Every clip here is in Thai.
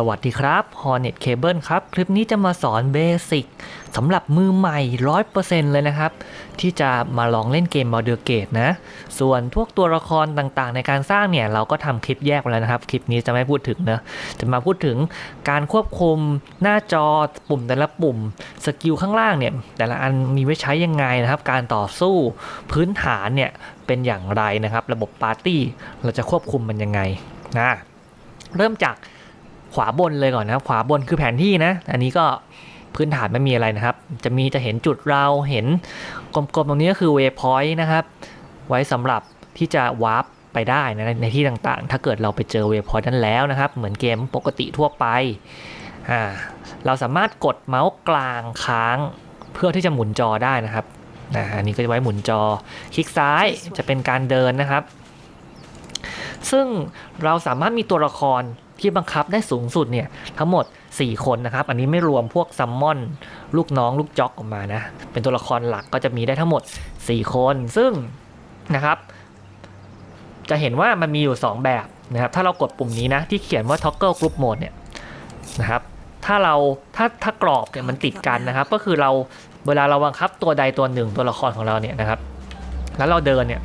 สวัสดีครับ Hornet Cable ครับ คลิปนี้จะมาสอนเบสิกสำหรับมือใหม่ 100%เลยนะครับ ที่จะมาลองเล่นเกม Baldur's Gate นะ ส่วนพวกตัวละครต่างๆ ในการสร้างเนี่ย เราก็ทำคลิปแยกไปแล้วนะครับ คลิปนี้จะไม่พูดถึงนะ จะมาพูดถึงการควบคุมหน้าจอปุ่มแต่ละปุ่ม สกิลข้างล่างเนี่ย แต่ละอันมีไว้ใช้ยังไงนะครับ การต่อสู้พื้นฐานเนี่ยเป็นอย่างไรนะครับ ระบบปาร์ตี้เราจะควบคุมมันยังไงนะเริ่มจาก ขวาบนเลยก่อนนะครับ ขวาบนคือแผนที่นะ อันนี้ก็พื้นฐานไม่มีอะไรนะครับ จะมีจะเห็นจุดเราเห็นกลมๆตรงนี้ก็คือ waypoint นะครับ ไว้สำหรับที่จะวาร์ปไปได้นะในที่ต่างๆ ถ้าเกิดเราไปเจอ waypoint นั้นแล้วนะครับ เหมือนเกมปกติทั่วไปอ่าเราสามารถกดเมาส์กลางค้างเพื่อที่จะหมุนจอได้นะครับอันนี้ก็จะไว้หมุนจอ คลิกซ้ายจะเป็นการเดินนะครับ ซึ่งเราสามารถมีตัวละคร ที่บังคับได้สูงสุดเนี่ยทั้งหมด 4 คนนะครับ อันนี้ไม่รวมพวกซัมมอน ลูกน้องลูกจ็อกออกมานะ เป็นตัวละครหลักก็จะมีได้ทั้งหมด 4 คน ซึ่งนะครับ จะเห็นว่ามันมีอยู่ 2 แบบนะครับ ถ้าเรากดปุ่มนี้นะ ที่เขียนว่า toggle group mode เนี่ยนะครับ ถ้าเราถ้าถ้ากรอบเนี่ยมันติดกันนะครับ ก็คือเราเวลาเราบังคับตัวใดตัวหนึ่งตัวละครของเราเนี่ยนะครับ แล้วเราเดินเนี่ย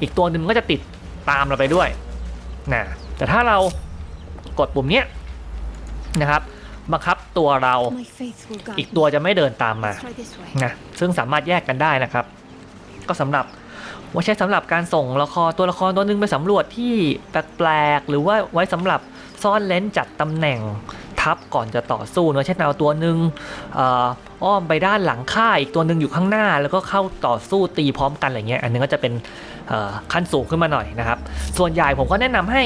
อีกตัวหนึ่งก็จะติดตามเราไปด้วยนะ แต่ถ้าเรากดปุ่มเนี้ยนะครับบังคับตัวเรา My faith will guide อีกตัวจะไม่เดินตามมา Let's try this way. นะซึ่งสามารถแยกกันได้นะครับ ก็สำหรับไว่าใช้สำหรับการส่งละครตัวละครตัวหนึงไปสำรวจที่แปลกๆหรือว่าไว้สำหรับซ่อนเลนจัดตำแหน่งทับก่อนจะต่อสู้เนอะเช่นเอาตัวหนึ่งเอ่ออ้อมไปด้านหลังค่ายอีกตัวหนึ่งอยู่ข้างหน้า แล้วก็เข้าต่อสู้ตีพร้อมกันอะไรเงี้ยอันนี้ก็จะเป็นเอ่อขั้นสูงขึ้นมาหน่อยนะครับ ส่วนใหญ่ผมก็แนะนำให้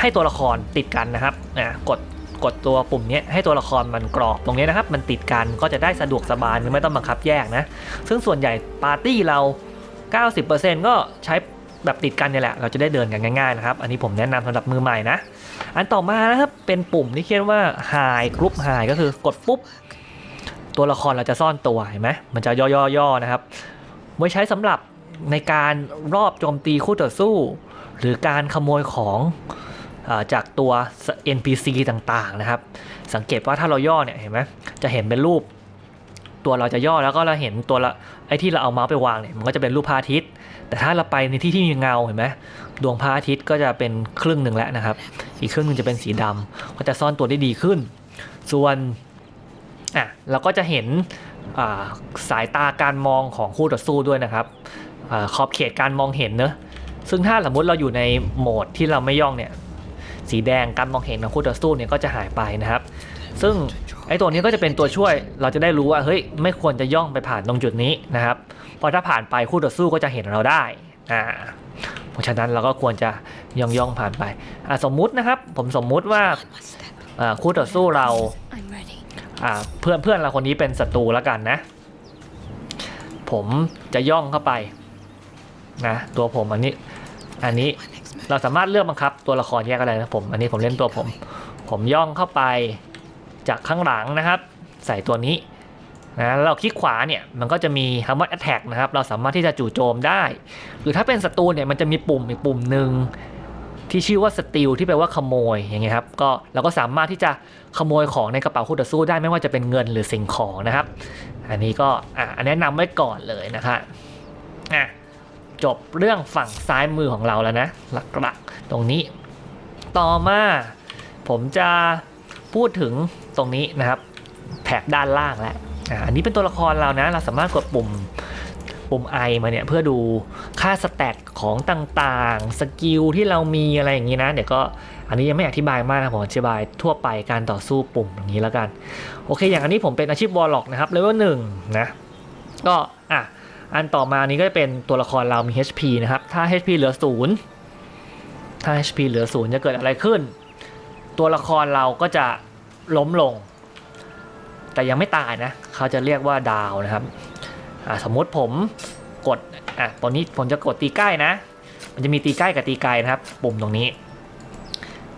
ให้ตัวละครติดกันนะครับอ่ากดกดตัวปุ่มนี้ให้ตัวละครมันกรอบตรงนี้นะครับ มันติดกันก็จะได้สะดวกสบายไม่ต้องบังคับแยกนะ ซึ่งส่วนใหญ่ปาร์ตี้เรา 90%ก็ใช้แบบติดกันเนี่ยแหละ เราจะได้เดินกันง่ายๆนะครับ อันนี้ผมแนะนำสำหรับมือใหม่นะ อันต่อมานะครับเป็นปุ่มที่เขียนว่า High Group High ก็คือกดปุ๊บ ตัวละครเราจะซ่อนตัวเห็นไหมมันจะย่อๆๆนะครับไว้ใช้สำหรับในการรอบโจมตีคู่ต่อสู้ หรือการขโมยของ จากตัว NPC ต่างๆนะครับ สังเกตว่าถ้าเราย่อเนี่ยเห็นไหมจะเห็นเป็นรูป ตัวเราจะย่อแล้วก็เราเห็นตัวละไอ้ที่เราเอาเมาส์ไปวางเนี่ยมันก็จะเป็นรูปพระอาทิตย์ แต่ถ้าเราไปในที่ที่มีเงาเห็นไหมดวงพระอาทิตย์ก็จะเป็นครึ่งหนึ่งแล้วนะครับ อีกครึ่งหนึ่งจะเป็นสีดำก็จะซ่อนตัวได้ดีขึ้น ส่วนอะเราก็จะเห็นสายตาการมองของคู่ต่อสู้ด้วยนะครับอขอบเขตการมองเห็นเนอะซึ่งถ้าสมมติเราอยู่ในโหมดที่เราไม่ย่องเนี่ย สีแดงการมองเห็นของคู่ต่อสู้เนี่ยก็จะหายไปนะครับ ซึ่งไอ้ตัวนี้ก็จะเป็นตัวช่วยเราจะได้รู้ว่าเฮ้ยไม่ควรจะย่องไปผ่านตรงจุดนี้นะครับเพราะถ้าผ่านไปคู่ต่อสู้ก็จะเห็นเราได้อ่าเพราะฉะนั้นเราก็ควรจะย่องย่องผ่านไปอ่าสมมุตินะครับ ผมสมมุติว่าอ่าคู่ต่อสู้เราอ่าเพื่อนเพื่อนเราคนนี้เป็นศัตรูแล้วกันนะ ผมจะย่องเข้าไปนะตัวผมอันนี้อันนี้ เราสามารถเลือกบังคับตัวละครแยกอะไรนะผม อันนี้ผมเล่นตัวผม ผมย่องเข้าไปจากข้างหลังนะครับ ใส่ตัวนี้นะแล้วเราคลิกขวาเนี่ยมันก็จะมีคำว่า attack นะครับ เราสามารถที่จะจู่โจมได้ หรือถ้าเป็นศัตรูเนี่ยมันจะมีปุ่มอีกปุ่มหนึ่งที่ชื่อว่า steal ที่แปลว่าขโมยอย่างเงี้ยครับก็เราก็สามารถที่จะขโมยของในกระเป๋าคู่ต่อสู้ได้ไม่ว่าจะเป็นเงินหรือสิ่งของนะครับ อันนี้ก็อะอันแนะนำไว้ก่อนเลยนะคะอะ จบเรื่องฝั่งซ้ายมือของเราแล้วนะ หลักๆ ตรงนี้ต่อมาผมจะพูดถึงตรงนี้นะครับแถบด้านล่างแล้วอันนี้เป็นตัวละครเรานะ เราสามารถกดปุ่มปุ่มไอมาเนี่ยเพื่อดูค่าสแตทของต่างๆ สกิลที่เรามีอะไรอย่างนี้นะ เดี๋ยวก็อันนี้ยังไม่อธิบายมากนะผมอธิบายทั่วไปการต่อสู้ปุ่มอย่างนี้แล้วกัน โอเค อย่างอันนี้ผมเป็นอาชีพวอลล็อกนะครับเลเวลหนึ่งนะ ก็อะ อันต่อมานี้ก็จะเป็นตัวละครเรามี HP นะครับ ถ้า HP เหลือศูนย์ถ้า HP เหลือศูนย์จะเกิดอะไรขึ้น ตัวละครเราก็จะล้มลง แต่ยังไม่ตายนะ เขาจะเรียกว่าดาวนะครับสมมติผมกดอะตอนนี้ผมจะกดตีใกล้นะ มันจะมีตีใกล้กับตีไกลนะครับ ปุ่มตรงนี้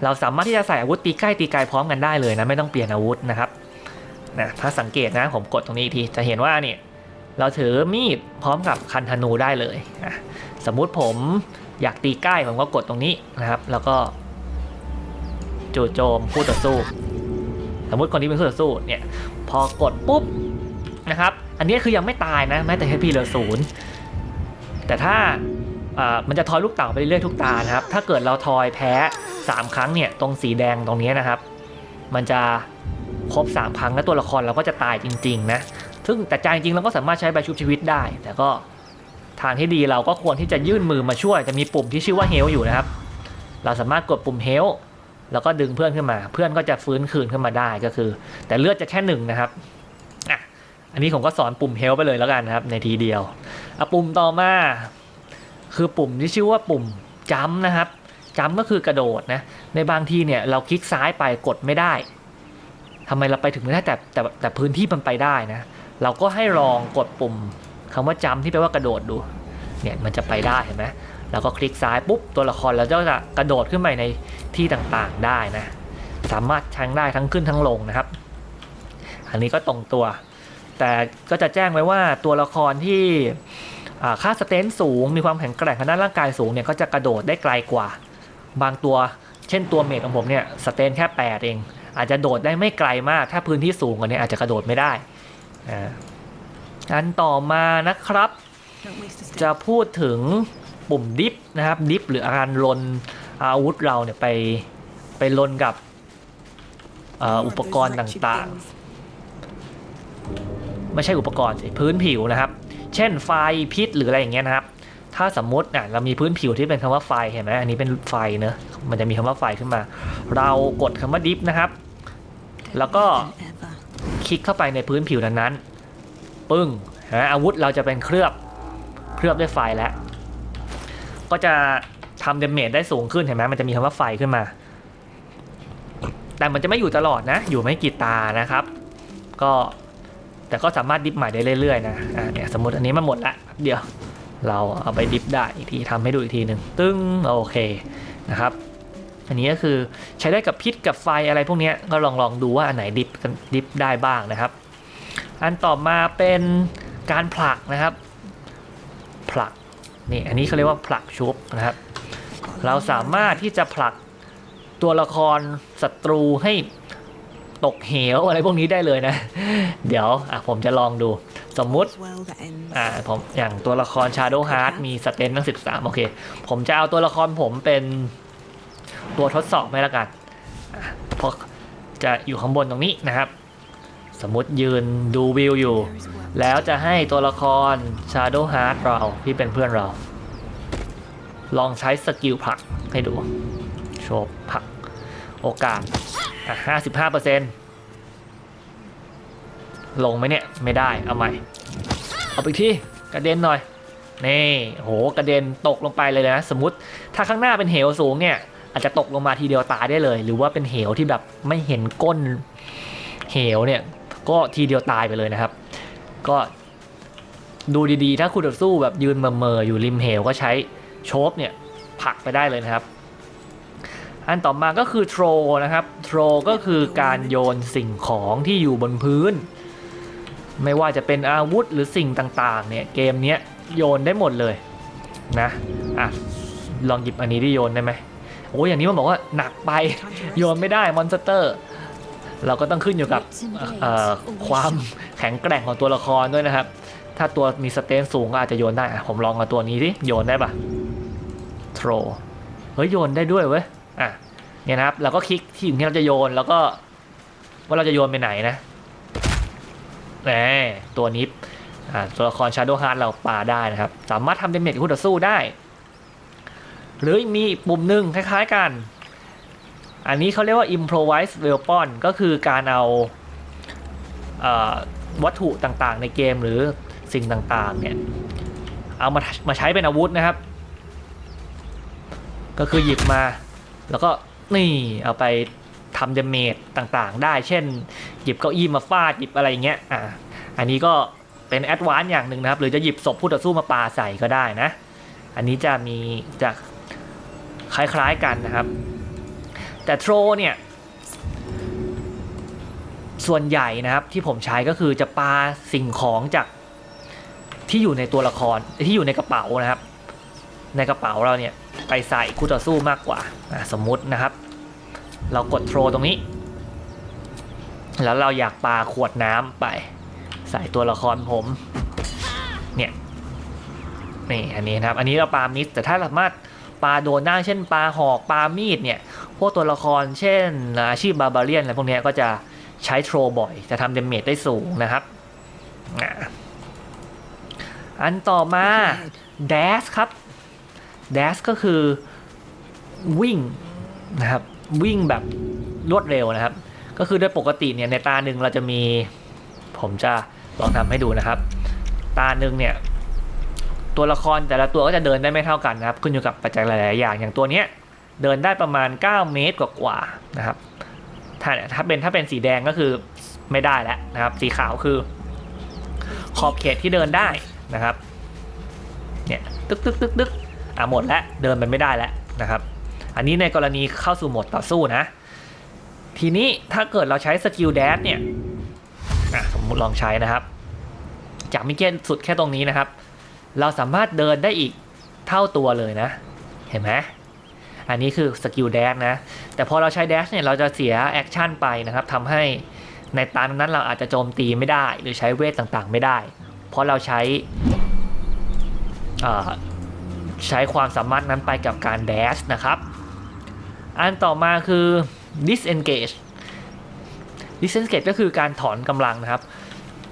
เราสามารถที่จะใส่อาวุธตีใกล้ตีไกลพร้อมกันได้เลยนะ ไม่ต้องเปลี่ยนอาวุธนะครับนะถ้าสังเกตนะผมกดตรงนี้อีกทีจะเห็นว่าเนี่ย เราถือมีดพร้อมกับคันธนูได้เลยอะสมมุติผมอยากตีใกล้ผมก็กดตรงนี้นะครับ แล้วก็จู่โจมผู้ต่อสู้ สมมติคนที่เป็นผู้ต่อสู้เนี่ยพอกดปุ๊บนะครับอันนี้คือยังไม่ตายนะแม้แต่ HP เหลือศูนย์แต่ถ้าอ่ามันจะทอยลูกเต่าไปเรื่อยๆทุกตานะครับ ถ้าเกิดเราทอยแพ้ 3 ครั้งเนี่ยตรงสีแดงตรงนี้นะครับ มันจะครบ 3 ครั้งแล้วตัวละครเราก็จะตายจริง ๆ นะ ซึ่งแต่ใจจริงเราก็สามารถใช้ใบชุบชีวิตได้ แต่ก็ทางที่ดีเราก็ควรที่จะยื่นมือมาช่วยจะมีปุ่มที่ชื่อว่าเฮลอยู่นะครับ เราสามารถกดปุ่มเฮลแล้วก็ดึงเพื่อนขึ้นมา เพื่อนก็จะฟื้นคืนขึ้นมาได้ก็คือ แต่เลือดจะแค่หนึ่งนะครับอะอันนี้ผมก็สอนปุ่มเฮลไปเลยแล้วกันนะครับ ในทีเดียวอะปุ่มต่อมา คือปุ่มที่ชื่อว่าปุ่มจัมนะครับจัมก็คือกระโดดนะในบางทีเนี่ยเราคลิกซ้ายไปกดไม่ได้ทำไมเราไปถึงไม่ได้แต่แต่แต่พื้นที่มันไปได้นะ เราก็ให้ลองกดปุ่มคำว่าจัมที่แปลว่ากระโดดดู เนี่ยมันจะไปได้เห็นไหมแล้วก็คลิกซ้ายปุ๊บตัวละครเราจะกระโดดขึ้นไปในที่ต่างๆได้นะ สามารถทั้งได้ทั้งขึ้นทั้งลงนะครับ อันนี้ก็ตรงตัว แต่ก็จะแจ้งไว้ว่าตัวละครที่ค่าสเตนสูง มีความแข็งแกร่งทางด้านร่างกายสูงเนี่ยก็จะกระโดดได้ไกลกว่า บางตัวเช่นตัวเมดของผมเนี่ยสเตนแค่ 8 เอง อาจจะโดดได้ไม่ไกลมาก ถ้าพื้นที่สูงกว่านี้อาจจะกระโดดไม่ได้ อันต่อมานะครับ จะพูดถึงปุ่มดิฟนะครับดิฟหรือการลนอาวุธเราเนี่ยไปไปลนกับอุปกรณ์ต่างๆ ไม่ใช่อุปกรณ์พื้นผิวนะครับ เช่นไฟพิษหรืออะไรอย่างเงี้ยนะครับ ถ้าสมมติอะเรามีพื้นผิวที่เป็นคำว่าไฟเห็นไหมอันนี้เป็นไฟเนอะมันจะมีคำว่าไฟขึ้นมา เรากดคำว่าดิฟนะครับ แล้วก็ คลิกเข้าไปในพื้นผิวนั้นๆ ปึ้งนะอาวุธเราจะเป็นเคลือบเคลือบด้วยไฟแล้ว ก็จะทำเดเมจได้สูงขึ้นเห็นไหมมันจะมีคำว่าไฟขึ้นมา แต่มันจะไม่อยู่ตลอดนะ อยู่ไม่กี่ตานะครับ ก็แต่ก็สามารถดิฟใหม่ได้เรื่อยๆนะอ่าเนี่ยสมมติอันนี้มันหมดละเดี๋ยวเราเอาไปดิฟได้อีกทีทำให้ดูอีกทีหนึ่งตึ้งโอเคนะครับ อันนี้ก็คือใช้ได้กับพิษกับไฟอะไรพวกนี้ก็ลองลองดูว่าอันไหนดิฟกันดิฟได้บ้างนะครับ อันต่อมาเป็นการผลักนะครับผลักนี่อันนี้เขาเรียกว่าผลักชุบนะครับ เราสามารถที่จะผลักตัวละครศัตรูให้ตกเหวอะไรพวกนี้ได้เลยนะ เดี๋ยวอะผมจะลองดูสมมุติอ่าผมอย่างตัวละคร Shadow Heart มีสเตนตั้ง 13 โอเค ผมจะเอาตัวละครผมเป็น ตัวทดสอบไม่ละกันเพราะจะอยู่ข้างบนตรงนี้นะครับ สมมติยืนดูวิวอยู่ แล้วจะให้ตัวละคร Shadow Heart เราที่เป็นเพื่อนเรา ลองใช้สกิลผลักให้ดู โชว์ผลักโอกาสอะ55%ลงไหมเนี่ย ไม่ได้เอาใหม่ เอาไปอีกที่กระเด็นหน่อยนี่โหกระเด็นตกลงไปเลยนะ สมมติถ้าข้างหน้าเป็นเหวสูงเนี่ย อาจจะตกลงมาทีเดียวตายได้เลย หรือว่าเป็นเหวที่แบบไม่เห็นก้นเหวเนี่ยก็ทีเดียวตายไปเลยนะครับ ก็ดูดีๆ ถ้าคุณต่อสู้แบบยืนเมอๆอยู่ริมเหวก็ใช้โชบเนี่ยผลักไปได้เลยนะครับ อันต่อมาก็คือโทรนะครับโทรก็คือการโยนสิ่งของที่อยู่บนพื้น ไม่ว่าจะเป็นอาวุธหรือสิ่งต่างๆเนี่ยเกมนี้โยนได้หมดเลยนะอะลองหยิบอันนี้ที่โยนได้ไหม โอ้ยอย่างนี้มันบอกว่าหนักไป โยนไม่ได้มอนสเตอร์ เราก็ต้องขึ้นอยู่กับความแข็งแกร่งของตัวละครด้วยนะครับ ถ้าตัวมีสเตนสูงก็อาจจะโยนได้ ผมลองเอาตัวนี้สิโยนได้ปะโทรเฮ้ยโยนได้ด้วยเว้ยอะเนี่ยนะครับเราก็คลิกที่สิ่งที่เราจะโยนแล้วก็ ว่าเราจะโยนไปไหนนะแหมตัวนี้อ่าตัวละคร Shadow Heart เราปาได้นะครับ สามารถทำเดเมจกับคู่ต่อสู้ได้ หรือมีปุ่มหนึ่งคล้ายๆกัน อันนี้เขาเรียกว่า improvise weapon ก็คือการเอาเอ่อวัตถุต่างๆ ในเกมหรือสิ่งต่างๆเนี่ยเอามามาใช้เป็นอาวุธนะครับ ก็คือหยิบมา แล้วก็นี่เอาไปทำเดเมจต่างๆ ได้ เช่น หยิบเก้าอี้มาฟาดหยิบอะไรอย่างเงี้ยอ่าอันนี้ก็เป็นแอดวานซ์อย่างหนึ่งนะครับ หรือจะหยิบศพผู้ต่อสู้มาปาใส่ก็ได้นะ อันนี้จะมีจะ คล้ายๆกันนะครับ แต่โทรเนี่ยส่วนใหญ่นะครับที่ผมใช้ก็คือจะปาสิ่งของจากที่อยู่ในตัวละครที่อยู่ในกระเป๋านะครับ ในกระเป๋าเราเนี่ยไปใส่คู่ต่อสู้มากกว่าสมมุตินะครับ เรากดโทรตรงนี้ แล้วเราอยากปาขวดน้ำไป ใส่ตัวละครผมเนี่ยนี่อันนี้นะครับ อันนี้เราปามิสแต่ถ้าสามารถ ปลาโดนได้าเช่นปลาหอกปลามีดเนี่ยพวกตัวละครเช่นอาชีพบาบาเรียนอะไรพวกนี้ก็จะใช้โทรบ่อย จะทำเดเมจได้สูงนะครับอันต่อมา d a s ครับ d a s ก็คือวิ่งนะครับวิ่งแบบรวดเร็วนะครับ ก็คือโดยปกติเนี่ยในตาหนึ่งเราจะมี ผมจะลองทำให้ดูนะครับ ตาหนึ่งเนี่ย ตัวละครแต่ละตัวก็จะเดินได้ไม่เท่ากันนะครับขึ้นอยู่กับปัจจัยหลาย ๆ อย่างอย่างตัวเนี้ยเดินได้ประมาณ 9 เมตรกว่าๆนะครับถ้าเนี่ยถ้าเป็นถ้าเป็นสีแดงก็คือไม่ได้แล้วนะครับ สีขาวคือ ขอบเขตที่เดินได้นะครับเนี่ยตึกตึกตึกตึกอะหมดแล้วเดินไปไม่ได้แล้วนะครับ อันนี้ในกรณีเข้าสู่โหมดต่อสู้นะ ทีนี้ถ้าเกิดเราใช้สกิลแดชเนี่ยอะสมมติลองใช้นะครับ จากมิเกนสุดแค่ตรงนี้นะครับ เราสามารถเดินได้อีกเท่าตัวเลยนะ เห็นไหมอันนี้คือสกิลแดชนะ แต่พอเราใช้แดชเนี่ยเราจะเสียแอคชั่นไปนะครับทำให้ในตานั้นเราอาจจะโจมตีไม่ได้ หรือใช้เวทต่างๆ ไม่ได้ เพราะเราใช้ใช้ความสามารถนั้นไปกับการแดชนะครับ อันต่อมาคือ disengage disengage ก็คือการถอนกำลังนะครับ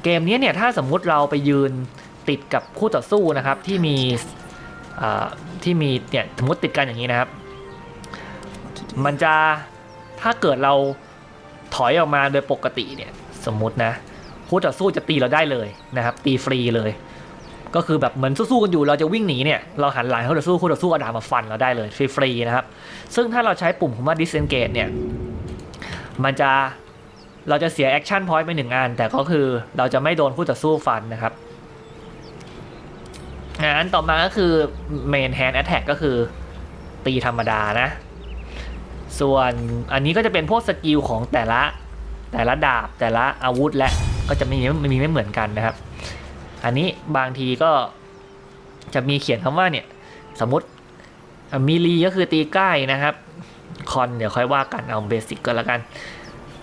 เกมนี้เนี่ยถ้าสมมุติเราไปยืน ติดกับคู่ต่อสู้นะครับที่มีที่มีเนี่ยสมมติติดกันอย่างนี้นะครับ มันจะถ้าเกิดเราถอยออกมาโดยปกติเนี่ยสมมตินะคู่ต่อสู้จะตีเราได้เลยนะครับ ตีฟรีเลย ก็คือแบบเหมือนสู้ๆกันอยู่เราจะวิ่งหนีเนี่ยเราหันหลังคู่ต่อสู้คู่ต่อสู้เอาดาบมาฟันเราได้เลยฟรีๆนะครับ ซึ่งถ้าเราใช้ปุ่มคำว่า disengage เนี่ยมันจะเราจะเสียแอคชั่นพอยต์ไปหนึ่งอันแต่ก็คือเราจะไม่โดนคู่ต่อสู้ฟันนะครับ อันต่อมาก็คือ main hand attack ก็คือตีธรรมดานะ ส่วนอันนี้ก็จะเป็นพวกสกิลของแต่ละแต่ละดาบแต่ละอาวุธและก็จะไมีมีไม่เหมือนกันนะครับ อันนี้บางทีก็จะมีเขียนคำว่าเนี่ยสมมติมิลีก็คือตีใกล้นะครับ คอนเดี๋ยวค่อยว่ากันเอาเบสิกก็แล้วกัน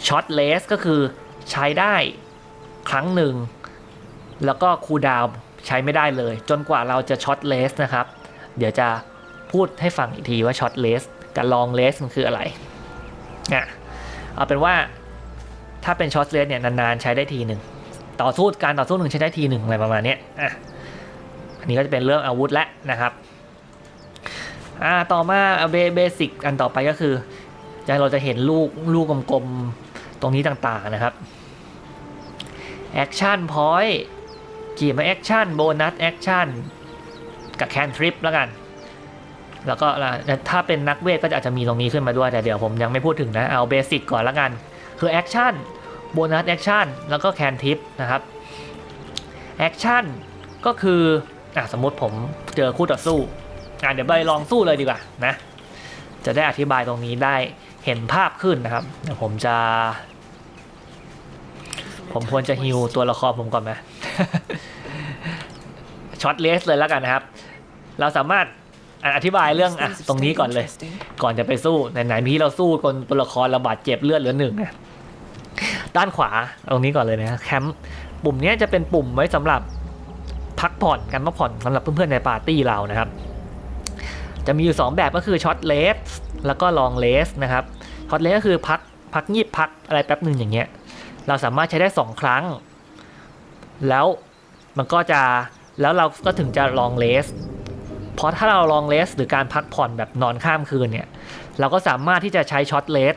ช็อตเลสก็คือใช้ได้ครั้งหนึ่ง แล้วก็คูดาว ใช้ไม่ได้เลย จนกว่าเราจะช็อตเลสนะครับ เดี๋ยวจะพูดให้ฟังอีกทีว่าช็อตเลสกับลองเลสมันคืออะไรอะเอาเป็นว่าถ้าเป็นช็อตเลสเนี่ยนานๆใช้ได้ทีหนึ่งต่อสู้การต่อสู้หนึ่งใช้ได้ทีหนึ่งอะไรประมาณนี้อะอันนี้ก็จะเป็นเรื่องอาวุธแล้วนะครับอ่าต่อมาเบเบสิกอันต่อไปก็คือจะเราจะเห็นลูกลูกกลมๆตรงนี้ต่างๆนะครับแอคชั่นพอยต์ กี่มาแอคชั่นโบนัสแอคชั่นกับแคนทริปแล้วกัน แล้วก็ถ้าเป็นนักเวทก็อาจจะมีตรงนี้ขึ้นมาด้วย แต่เดี๋ยวผมยังไม่พูดถึงนะ เอาเบสิกก่อนแล้วกัน คือแอคชั่นโบนัสแอคชั่นแล้วก็แคนทริปนะครับแอคชั่นก็คืออะสมมติผมเจอคู่ต่อสู้อะเดี๋ยวไปลองสู้เลยดีกว่านะ จะได้อธิบายตรงนี้ได้เห็นภาพขึ้นนะครับเดี๋ยวผมจะ ผมควรจะฮิวตัวละครผมก่อนไหม ช็อตเลสเลยแล้วกันนะครับ เราสามารถอธิบายเรื่องอะตรงนี้ก่อนเลย ก่อนจะไปสู้ไหนๆพี่เราสู้คนตัวละครเราบาดเจ็บเลือดเหลือหนึ่งนะด้านขวาตรงนี้ก่อนเลยนะแคมป์ปุ่มนี้จะเป็นปุ่มไว้สำหรับพักผ่อนการพักผ่อนสำหรับเพื่อนๆในปาร์ตี้เรานะครับ จะมีอยู่ 2 แบบก็คือช็อตเลสแล้วก็ลองเลสนะครับช็อตเลสก็คือพักพักงีบพักอะไรแป๊บหนึ่งอย่างเงี้ย เราสามารถใช้ได้ 2 ครั้ง แล้วมันก็จะแล้วเราก็ถึงจะลองเลสเพราะถ้าเราลองเลสหรือการพักผ่อนแบบนอนข้ามคืนเนี่ยเราก็สามารถที่จะใช้ช็อตเลส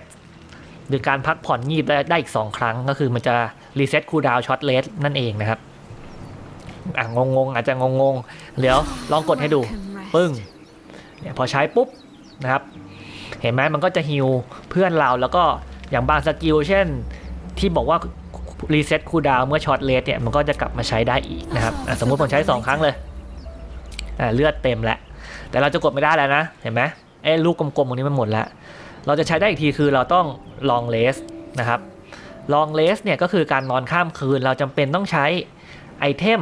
หรือการพักผ่อนงีบได้ได้อีก 2 ครั้งก็คือมันจะรีเซ็ตคูลดาวน์ช็อตเลสนั่นเองนะครับอะงงๆอาจจะงงๆเดี๋ยวลองกดให้ดูปึ้งเนี่ยพอใช้ปุ๊บนะครับ เห็นไหมมันก็จะฮิวเพื่อนเราแล้วก็อย่างบางสกิลเช่น ที่บอกว่า รีเซ็ตคูลดาวเมื่อช็อตเลสเนี่ยมันก็จะกลับมาใช้ได้อีกนะครับสมมุติผมใช้ 2 ครั้งเลยอะเลือดเต็มแล้วแต่เราจะกดไม่ได้แล้วนะเห็นไหมไอ้ลูกกลมๆตรงนี้มันหมดแล้ว เราจะใช้ได้อีกทีคือเราต้องลองเลสนะครับลองเลสเนี่ยก็คือการนอนข้ามคืนเราจำเป็นต้องใช้ไอเทม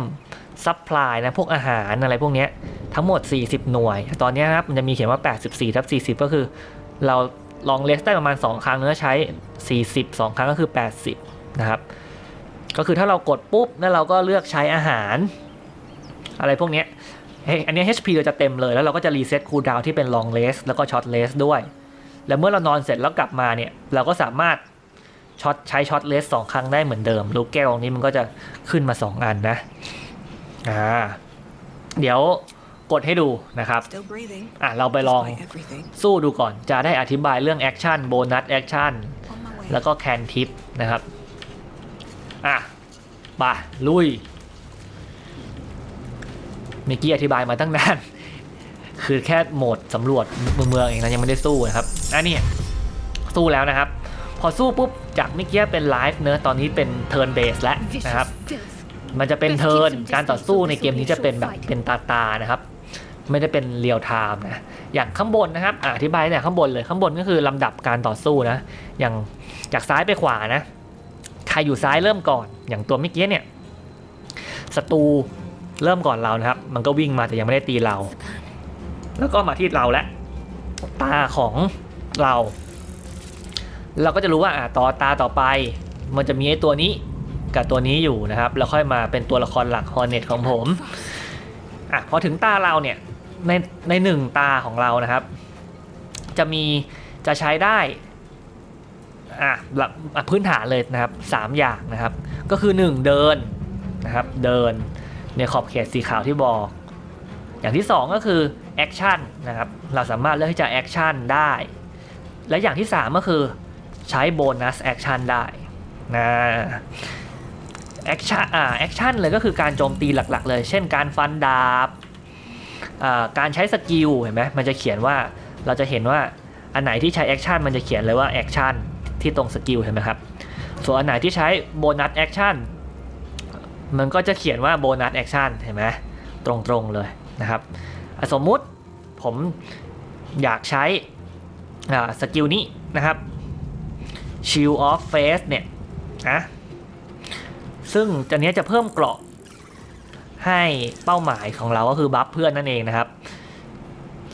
ซัพพลายนะพวกอาหารอะไรพวกนี้ทั้งหมด 40 หน่วย ตอนนี้นะครับมันจะมีเขียนว่า 84ทับ40 ก็คือ เราลองเลสได้ประมาณ 2 ครั้งแล้วใช้ 40 2 ครั้งก็คือ 80 นะครับ ก็คือถ้าเรากดปุ๊บแล้วเราก็เลือกใช้อาหาร อะไรพวกเนี้ยเฮ้ยอันเนี้ย HP เราจะเต็มเลย แล้วเราก็จะรีเซ็ตคูลดาวที่เป็น long rest แล้วก็ short rest ด้วย แล้วเมื่อเรานอนเสร็จแล้วกลับมาเนี่ยเราก็สามารถช็อตใช้ช็อตเลสสองครั้งได้เหมือนเดิม ลูกแก้วตรงนี้มันก็จะขึ้นมา 2 อันนะอ่าเดี๋ยวกดให้ดูนะครับ Still breathing. อะเราไปลอง despite everything. สู้ดูก่อน จะได้อธิบายเรื่องแอคชั่นโบนัสแอคชั่น On my way. แล้วก็แคนทิปนะครับ อะไปลุย เมื่อกี้อธิบายมาตั้งนาน คือแค่โหมดสำรวจเมืองๆเองนะยังไม่ได้สู้นะครับอันนี้สู้แล้วนะครับ พอสู้ปุ๊บจากเมื่อกี้เป็นไลฟ์เนอะตอนนี้เป็นเทิร์นเบสแล้วนะครับ มันจะเป็นเทิร์นการต่อสู้ในเกมนี้จะเป็นแบบเป็นตาตาๆนะครับ ไม่ได้เป็นเรียลไทม์นะอย่างข้างบนนะครับอะอธิบายเนี่ยข้างบนเลยข้างบนก็คือลำดับการต่อสู้นะ อย่างจากซ้ายไปขวานะ ใครอยู่ซ้ายเริ่มก่อน อย่างตัวเมื่อกี้เนี่ยศัตรูเริ่มก่อนเรานะครับ มันก็วิ่งมาแต่ยังไม่ได้ตีเรา แล้วก็มาที่เราแล้วตาของเรา เราก็จะรู้ว่าอะต่อตาต่อไป มันจะมีไอ้ตัวนี้กับตัวนี้อยู่นะครับ แล้วค่อยมาเป็นตัวละครหลักฮอร์เน็ตของผมอะพอถึงตาเราเนี่ยในในหนึ่งตาของเรานะครับ จะมีจะใช้ได้ อะหลักพื้นฐานเลยนะครับสามอย่างนะครับ ก็คือ 1 เดินนะครับ เดินในขอบเขตสีขาวที่บอก อย่างที่ 2 ก็คือแอคชั่นนะครับ เราสามารถเลือกที่จะแอคชั่นได้ และอย่างที่ 3 ก็คือใช้โบนัสแอคชั่นได้นะแอคชั่นอ่าแอคชั่นเลยก็คือการโจมตีหลักๆ เลย เช่นการฟันดาบอ่าการใช้สกิลเห็นไหมมันจะเขียนว่าเราจะเห็นว่าอันไหนที่ใช้แอคชั่นมันจะเขียนเลยว่าแอคชั่น ที่ตรงสกิลเห็นไหมครับ ส่วนอันไหนที่ใช้โบนัสแอคชั่นมันก็จะเขียนว่าโบนัสแอคชั่นเห็นไหมตรงๆเลยนะครับ สมมุติผมอยากใช้สกิลนี้นะครับ Shield of Face เนี่ยนะซึ่งจะเนี้จะเพิ่มเกราะให้เป้าหมายของเราก็คือบัฟเพื่อนนั่นเองนะครับ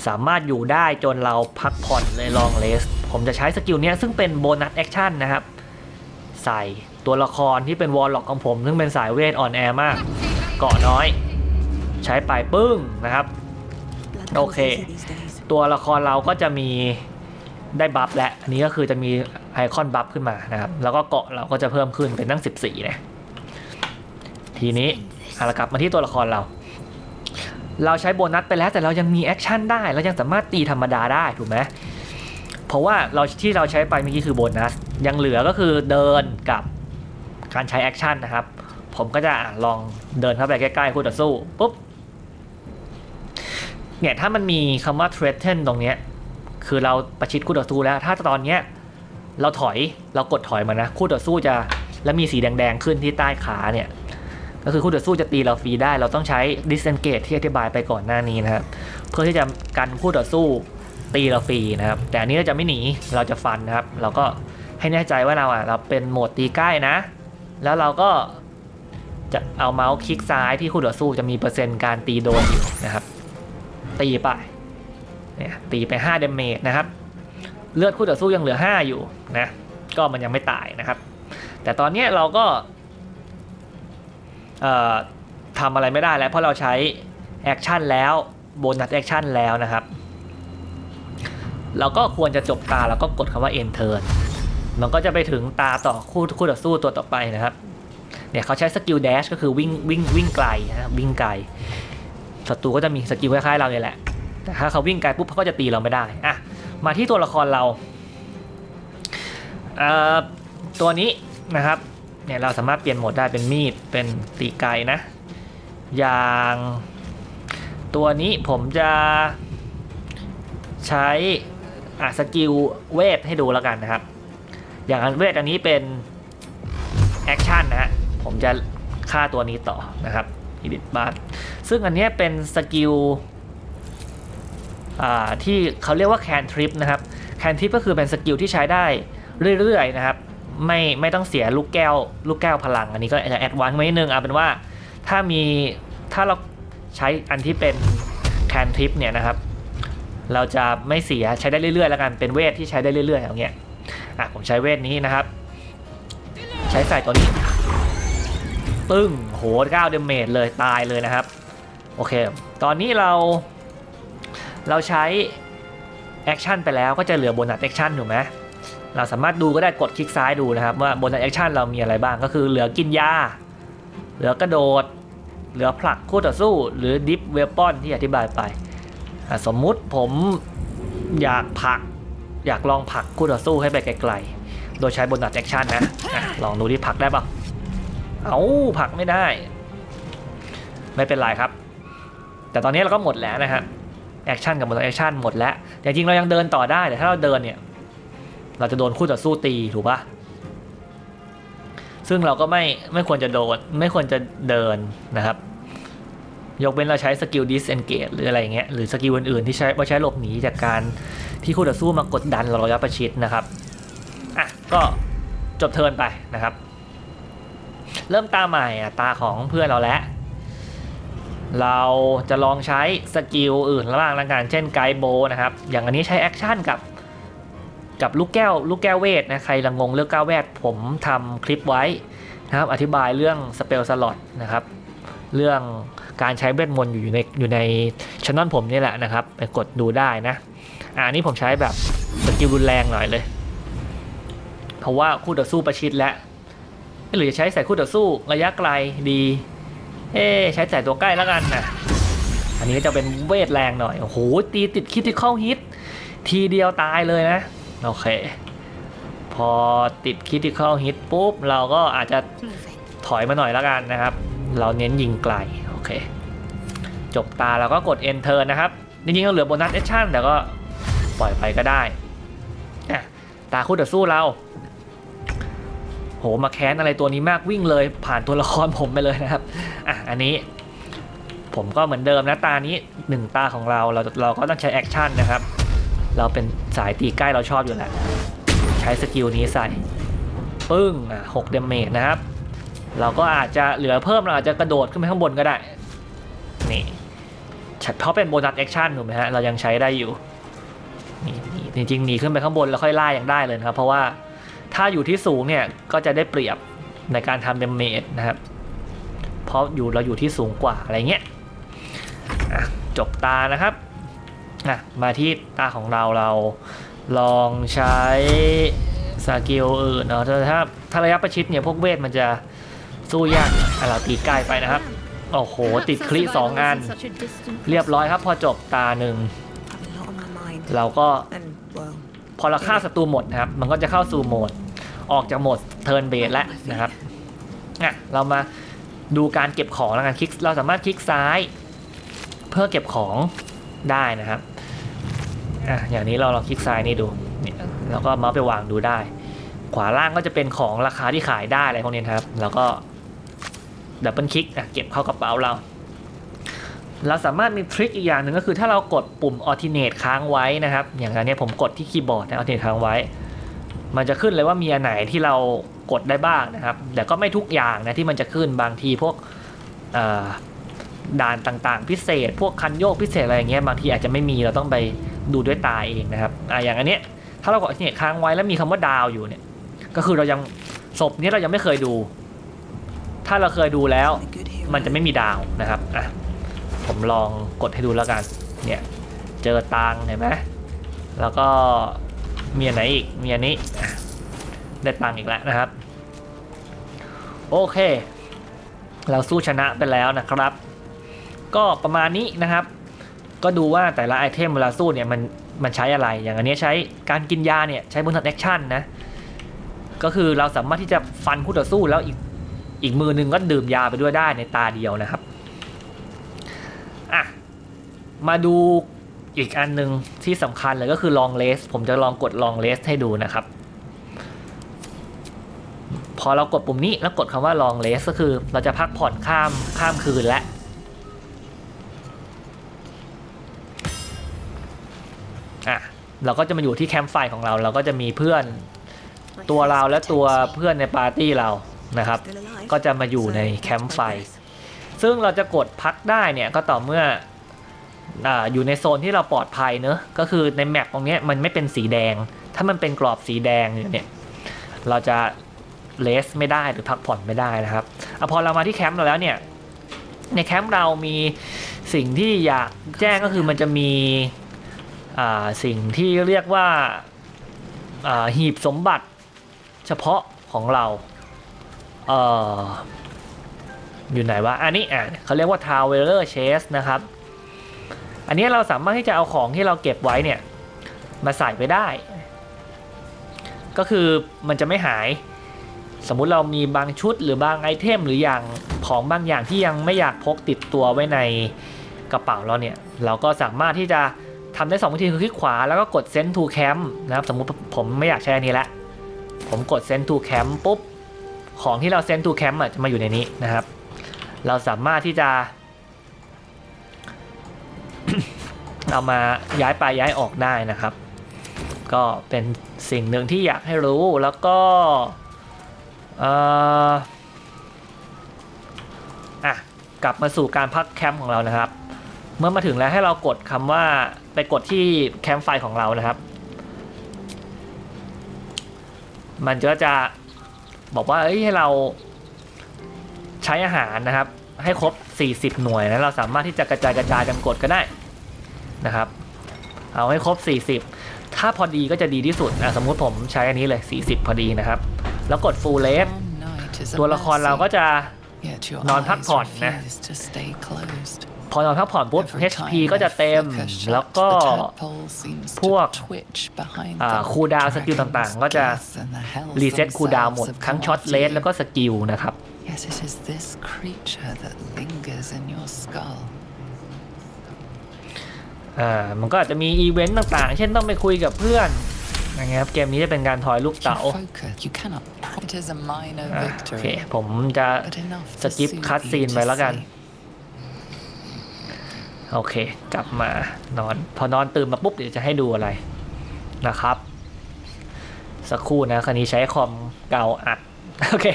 สามารถอยู่ได้จนเราพักผ่อนเลยลองเลส ผมจะใช้สกิลนี้ซึ่งเป็นโบนัสแอคชั่นนะครับ ใส่ตัวละครที่เป็นวอลล็อกของผม ซึ่งเป็นสายเวทอ่อนแอมาก เกาะน้อย ใช้ไปปึ้งนะครับ Blood goes Okay. easy these days. ตัวละครเราก็จะมีได้บัฟและอันนี้ก็คือจะมีไอคอนบัฟขึ้นมานะครับ แล้วก็เกาะเราก็จะเพิ่มขึ้นเป็นตั้ง 14นะทีนี้เอาละกลับมาที่ตัวละครเรา เราใช้โบนัสไปแล้วแต่เรายังมีแอคชั่นได้ เรายังสามารถตีธรรมดาได้ถูกไหม ราะว่าเราที่เราใช้ไปเมื่อกี้คือโบนัส ยังเหลือก็คือเดินกับการใช้แอคชั่นนะครับ ผมก็จะลองเดินเข้าไปใกล้ๆคู่ต่อสู้ปุ๊บเนี่ยถ้ามันมีคำว่า threaten ตรงเนี้ยคือเราประชิดคู่ต่อสู้แล้ว ถ้าตอนเนี้ยเราถอยเรากดถอยมานะ คู่ต่อสู้จะแล้วมีสีแดงๆขึ้นที่ใต้ขาเนี่ย ก็คือคู่ต่อสู้จะตีเราฟรีได้ เราต้องใช้ disengage ที่อธิบายไปก่อนหน้านี้นะครับ เพื่อที่จะกันคู่ต่อสู้ ตีเราฟรีนะครับ แต่อันนี้เราจะไม่หนีเราจะฟันนะครับ เราก็ให้แน่ใจว่าเราอะเราเป็นโหมดตีใกล้นะ แล้วเราก็จะเอาเมาส์คลิกซ้ายที่คู่ต่อสู้จะมีเปอร์เซ็นต์การตีโดนอยู่นะครับ ตีไปเนี่ยตีไป5เดเมจนะครับ เลือดคู่ต่อสู้ยังเหลือ 5 อยู่นะก็มันยังไม่ตายนะครับ แต่ตอนนี้เราก็ทำอะไรไม่ได้แล้วเพราะเราใช้แอคชั่นแล้วโบนัสแอคชั่นแล้วนะครับ เราก็ควรจะจบตาแล้วก็กดคำว่า end turn มันก็จะไปถึงตาต่อคู่คู่ต่อสู้ตัวต่อไปนะครับเนี่ยเขาใช้สกิล dash ก็คือวิ่งวิ่งวิ่งไกลนะวิ่งไกลศัตรูก็จะมีสกิลคล้ายๆเราเนี่ยแหละแต่ถ้าเขาวิ่งไกลปุ๊บเขาก็จะตีเราไม่ได้อะมาที่ตัวละครเราเอ่อตัวนี้นะครับเนี่ยเราสามารถเปลี่ยนโหมดได้เป็นมีดเป็นตีไกลนะ อย่างตัวนี้ผมจะใช้ อะสกิลเวทให้ดูแล้วกันนะครับ อย่างอันเวทอันนี้เป็นแอคชั่นนะฮะ ผมจะฆ่าตัวนี้ต่อนะครับอีดิทบาร์ซึ่งอันนี้เป็นสกิลอ่าที่เขาเรียกว่าแคนทริปนะครับ แคนทริปก็คือเป็นสกิลที่ใช้ได้เรื่อยๆนะครับ ไม่ไม่ต้องเสียลูกแก้ว ลูกแก้วพลัง อันนี้ก็จะแอดวานซ์มานิดนึงเอาเป็นว่าถ้ามีถ้าเราใช้อันที่เป็นแคนทริปเนี่ยนะครับ เราจะไม่เสียใช้ได้เรื่อยๆแล้วกันเป็นเวทที่ใช้ได้เรื่อยๆอย่างเงี้ยอะผมใช้เวทนี้นะครับ ใช้ใส่ตัวนี้ปึ้งโห9เดเมจเลยตายเลยนะครับโอเค ตอนนี้เรา เราใช้แอคชั่นไปแล้วก็จะเหลือโบนัสแอคชั่นถูกไหมเราสามารถดูก็ได้กดคลิกซ้ายดูนะครับว่าโบนัสแอคชั่นเรามีอะไรบ้างก็คือเหลือกินยา เหลือกระโดด เหลือผลักคู่ต่อสู้ หรือดิฟเวปอนที่อธิบายไป สมมุติผมอยากผลัก อยากลองผลักคู่ต่อสู้ให้ไปไกลๆ โดยใช้บนัสแอคชั่นนะอะลองดูที่ผลักได้ปะเอาผลักไม่ได้ ไม่เป็นไรครับ แต่ตอนนี้เราก็หมดแล้วนะฮะแอคชั่นกับบนัสแอคชั่นหมดแล้วแต่จริงเรายังเดินต่อได้แต่ถ้าเราเดินเนี่ย เราจะโดนคู่ต่อสู้ตีถูกปะซึ่งเราก็ไม่ไม่ควรจะโดนไม่ควรจะเดินนะครับ ยกเว้นเราใช้สกิล disengage หรืออะไรอย่างเงี้ยหรือสกิลอื่นๆที่ใช้ว่าใช้หลบหนีจากการที่คู่ต่อสู้มากดดันเราระยะประชิดนะครับอะก็จบเทิร์นไปนะครับ เริ่มตาใหม่อะตาของเพื่อนเราแล้วเราจะลองใช้สกิลอื่นบ้างละกันเช่นไกด์โบนะครับ อย่างอันนี้ใช้แอคชั่นกับกับลูกแก้วลูกแก้วเวทนะใครละงงเรื่องก้าวเวทผมทำคลิปไว้นะครับ อธิบายเรื่องสเปลสล็อตนะครับ เรื่อง การใช้เวทมนต์อยู่ในอยู่ในช่องผมนี่แหละนะครับ ไปกดดูได้นะอ่าอันนี้ผมใช้แบบสกิลรุนแรงหน่อยเลย เพราะว่าคู่ต่อสู้ประชิดแล้วหรือจะใช้ใส่คู่ต่อสู้ระยะไกลดี เอ๊ใช้ใส่ตัวใกล้แล้วกันนะอันนี้จะเป็นเวทแรงหน่อยโอ้โหตีติดคิดติดเข้าฮิตทีเดียวตายเลยนะ โอเค พอติดคิดติค a ลฮิตปุ๊บ เราก็อาจจะถอยมาหน่อยแล้วกันนะครับ เราเน้นยิงไกล เค จบตาเราก็กด enter นะครับ จริงๆก็เหลือโบนัสแอคชั่นแต่ก็ปล่อยไปก็ได้ ตาคู่ต่อสู้เรา โห มาแค้นอะไรตัวนี้มากวิ่งเลยผ่านตัวละครผมไปเลยนะครับ อะ อันนี้ ผมก็เหมือนเดิมนะตานี้หนึ่งตาของเราเราเราก็ต้องใช้แอคชั่นนะครับ เราเป็นสายตีใกล้เราชอบอยู่แล้ว ใช้สกิลนี้ใส่ ปึ้ง อะหกเดเมจนะครับ เราก็อาจจะเหลือเพิ่มเราอาจจะกระโดดขึ้นไปข้างบนก็ได้ เพราะเป็นโบนัสแอคชั่นถูกไหมฮะ เรายังใช้ได้อยู่นี่นจริงๆหนีขึ้นไปข้างบนแล้วค่อยไล่ยังได้เลยครับ เพราะว่าถ้าอยู่ที่สูงเนี่ยก็จะได้เปรียบในการทำเดเมจนะครับ เพราะอยู่เราอยู่ที่สูงกว่าอะไรเงี้ยจบตานะครับมาที่ตาของเราเราลองใช้สกิลอื่นเนาะถ้าถ้าถ้าระยะประชิดเนี่ยพวกเวทมันจะสู้ยากเราตีใกล้ไปนะครับ โอ้โห ติดคลิสองอัน เรียบร้อยครับพอจบตาหนึ่ง Have a lot on my mind. เราก็ And, well, พอเราฆ่าศัตรูหมดนะครับ มันก็จะเข้าสู่โหมด ออกจากโหมดเทิร์นเบสแล้วนะครับอะเรามาดูการเก็บของแล้วกันคลิกเราสามารถคลิกซ้าย เพื่อเก็บของได้นะครับอะอย่างนี้เราลองคลิกซ้ายนี่ดูเนี่ยเราก็เอามาส์ไปวางดูได้ ขวาล่างก็จะเป็นของราคาที่ขายได้อะไรพวกนี้นะครับ แล้วก็ ดับเบิลคลิกอะเก็บเข้ากระเป๋าเรา เราสามารถมีทริคอีกอย่างหนึ่งก็คือถ้าเรากดปุ่ม alternate ค้างไว้นะครับ อย่างอันนี้ผมกดที่คีย์บอร์ดนะ alternate ค้างไว้ มันจะขึ้นเลยว่ามีอันไหนที่เรากดได้บ้างนะครับ แต่ก็ไม่ทุกอย่างนะที่มันจะขึ้นบางทีพวกด่านต่างๆ พิเศษ พวกคันโยกพิเศษอะไรอย่างเงี้ยบางทีอาจจะไม่มีเราต้องไปดูด้วยตาเองนะครับออย่างอันเนี้ยถ้าเรากด alternate ค้างไว้แล้วมีคำว่าดาวอยู่เนี่ย ก็คือเรายังศพนี้เรายังไม่เคยดู ถ้าเราเคยดูแล้ว มันจะไม่มีดาวนะครับอะผมลองกดให้ดูแล้วกัน เนี่ย เจอตังค์เห็นไหมแล้วก็มีอันไหนอีก มีอันนี้ ได้ตังค์อีกแล้วนะครับ โอเค เราสู้ชนะไปแล้วนะครับ ก็ประมาณนี้นะครับ ก็ดูว่าแต่ละไอเทมเวลาสู้เนี่ยมันมันใช้อะไร อย่างอันนี้ใช้การกินยาเนี่ยใช้บนทัดแอคชั่นนะ ก็คือเราสามารถที่จะฟันคู่ต่อสู้แล้วอีก อีกมือหนึ่งก็ดื่มยาไปด้วยได้ในตาเดียวนะครับอะมาดูอีกอันหนึ่งที่สำคัญเลยก็คือ long rest ผมจะลองกด long rest ให้ดูนะครับ พอเรากดปุ่มนี้แล้วกดคำว่า long rest ก็คือ เราจะพักผ่อนข้ามข้ามคืนและอะเราก็จะมาอยู่ที่แคมป์ไฟของเรา เราก็จะมีเพื่อนตัวเราและตัวเพื่อนในปาร์ตี้เรา นะครับ Still alive. ก็จะมาอยู่ใน So, แคมป์ my ไฟ breath. ซึ่งเราจะกดพักได้เนี่ยก็ต่อเมื่ออาอยู่ในโซนที่เราปลอดภัยเนอะก็คือในแมปตรงเนี้ยมันไม่เป็นสีแดง ถ้ามันเป็นกรอบสีแดงอยู่เนี่ยเราจะเลสไม่ได้หรือพักผ่อนไม่ได้นะครับอะพอเรามาที่แคมป์เราแล้วเนี่ยในแคมป์เรามีสิ่งที่อยากแจ้งก็คือมันจะมีอ่าสิ่งที่เรียกว่าอ่าหีบสมบัติเฉพาะของเรา เอ่ออยู่ไหนวะ อันนี้อะเขาเรียกว่า Traveler Chest นะครับ อันนี้เราสามารถที่จะเอาของที่เราเก็บไว้เนี่ย มาใส่ไปได้ ก็คือมันจะไม่หาย สมมุติเรามีบางชุดหรือบางไอเทมหรืออย่างของบางอย่างที่ยังไม่อยากพกติดตัวไว้ในกระเป๋าเราเนี่ย เราก็สามารถที่จะทำได้2วิธีคือคลิกขวาแล้วก็กด send to camp นะครับ สมมุติผมไม่อยากใช้อันนี้ละ ผมกด send to camp ปุ๊บ ของที่เรา send to camp อะจะมาอยู่ในนี้นะครับ เราสามารถที่จะเอามาย้ายไปย้ายออกได้นะครับ ก็เป็นสิ่งหนึ่งที่อยากให้รู้แล้วก็อ่ออะกลับมาสู่การพักแคมป์ของเรานะครับ เมื่อมาถึงแล้วให้เรากดคำว่าไปกดที่แคมป์ไฟของเรานะครับ มันก็จะ บอกว่าเอ้ยให้เราใช้อาหารนะครับ ให้ครบ 40 หน่วยนะเราสามารถที่จะกระจายกระจายกันกดก็ได้นะครับ เอาให้ครบ 40 ถ้าพอดีก็จะดีที่สุดอะสมมุติผมใช้อันนี้เลย 40 พอดีนะครับ แล้วกด full rate ตัวละครเราก็จะนอนพักผ่อนนะ พอนอนพักผ่อนปุ๊บ HP ก็จะเต็ม แล้วก็พวกอ่าคูลดาวสกิลต่างๆ ก็จะรีเซ็ตคูลดาวหมดทั้งช็อตเลสแล้วก็สกิลนะครับ Yes, it is this creature that lingers in your skull. อ่า มันก็อาจจะมีอีเวนต์ต่างๆ เช่นต้องไปคุยกับเพื่อนนะครับ เกมนี้จะเป็นการทอยลูก You เต๋า focus. You cannot. Pro- it is a minor อ่าโอเค victory, ผมจะ but enough ส to กิป soothe คัด you ซีน to ไปแล้วกัน sleep. โอเค กลับมานอน พอนอนตื่นมาปุ๊บเดี๋ยวจะให้ดูอะไรนะครับ สักครู่นะคันนี้ใช้คอมเก่าอัด โอเค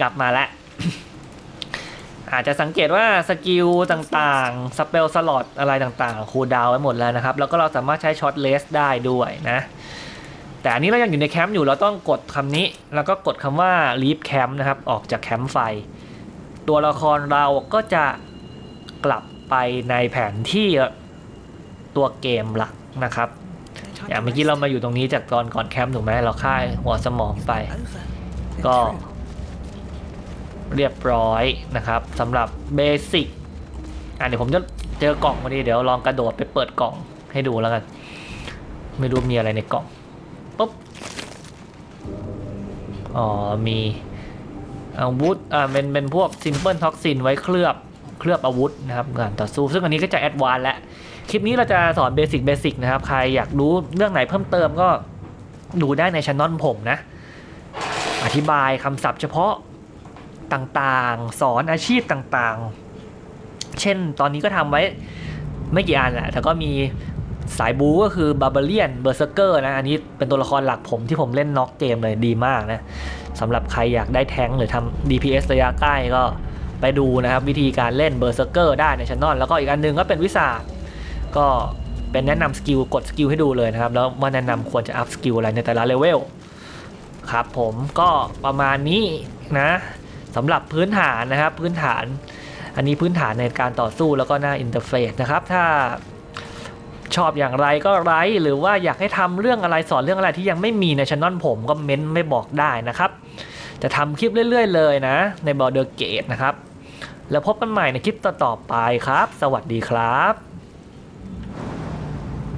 กลับมาแล้วอาจจะสังเกตว่าสกิลต่างๆ สเปลสล็อตอะไรต่างๆ คูลดาวไว้หมดแล้วนะครับ แล้วก็เราสามารถใช้ช็อตเลสได้ด้วยนะ แต่อันนี้เรายังอยู่ในแคมป์อยู่ เราต้องกดคำนี้ แล้วก็กดคำว่า leave camp นะครับ ออกจากแคมป์ไฟ ตัวละครเราก็จะกลับ ไปในแผนที่ตัวเกมหลักนะครับอย่างเมื่อกี้เรามาอยู่ตรงนี้จากตอนก่อนแคมป์ถูกไหมเราค่ายหัวสมองไป ก็เรียบร้อยนะครับสำหรับเบสิกอะเดี๋ยวผมจะเจอกล่องพอดีเดี๋ยวลองกระโดดไปเปิดกล่องให้ดูแล้วกัน ไม่รู้มีอะไรในกล่องปุ๊บอ๋อมีอาวุธอ่าเป็นเป็นพวกซิมเพิลท็อกซินไว้เคลือบ เคลือบอาวุธนะครับการต่อสู้ ซึ่งอันนี้ก็จะแอดวานแล้วคลิปนี้เราจะสอนเบสิกเบสิกนะครับ ใครอยากรู้เรื่องไหนเพิ่มเติมก็ดูได้ในช anel ผมนะ อธิบายคำศัพท์เฉพาะต่างๆ สอนอาชีพต่างๆ เช่นตอนนี้ก็ทำไว้ไม่กี่อันแหละ แต่ก็มีสายบูก็คือบา r บเลียนเบอร์เซอร์เกอร์นะ อันนี้เป็นตัวละครหลักผมที่ผมเล่นน็อกเกมเลยดีมากนะสำหรับใครอยากได้แท้งหรือทำ DPS ระยะใกล้ก็ ไปดูนะครับวิธีการเล่นเบอร์เซอร์เกอร์ได้ในช anel แล้วก็อีกอันหนึงก็เป็นวิสาก็เป็นแนะนำสกิลกดสกิลให้ดูเลยนะครับ แล้วมาแนะนำควรจะอัพสกิลอะไรในแต่ละเลเวลครับผมก็ประมาณนี้นะสำหรับพื้นฐานนะครับพื้นฐาน อันนี้พื้นฐานในการต่อสู้แล้วก็หน้าอินเทอร์เฟซนะครับ ถ้าชอบอย่างไรก็ไลค์หรือว่าอยากให้ทำเรื่องอะไรสอนเรื่องอะไรที่ยังไม่มีในช anel ผมก็เม้นไม่บอกได้นะครับ จะทำคลิปเรื่อย ๆ เลยนะ ในบอร์เดอร์เกตนะครับ แล้วพบกันใหม่ในคลิปต่อๆไปครับ สวัสดีครับ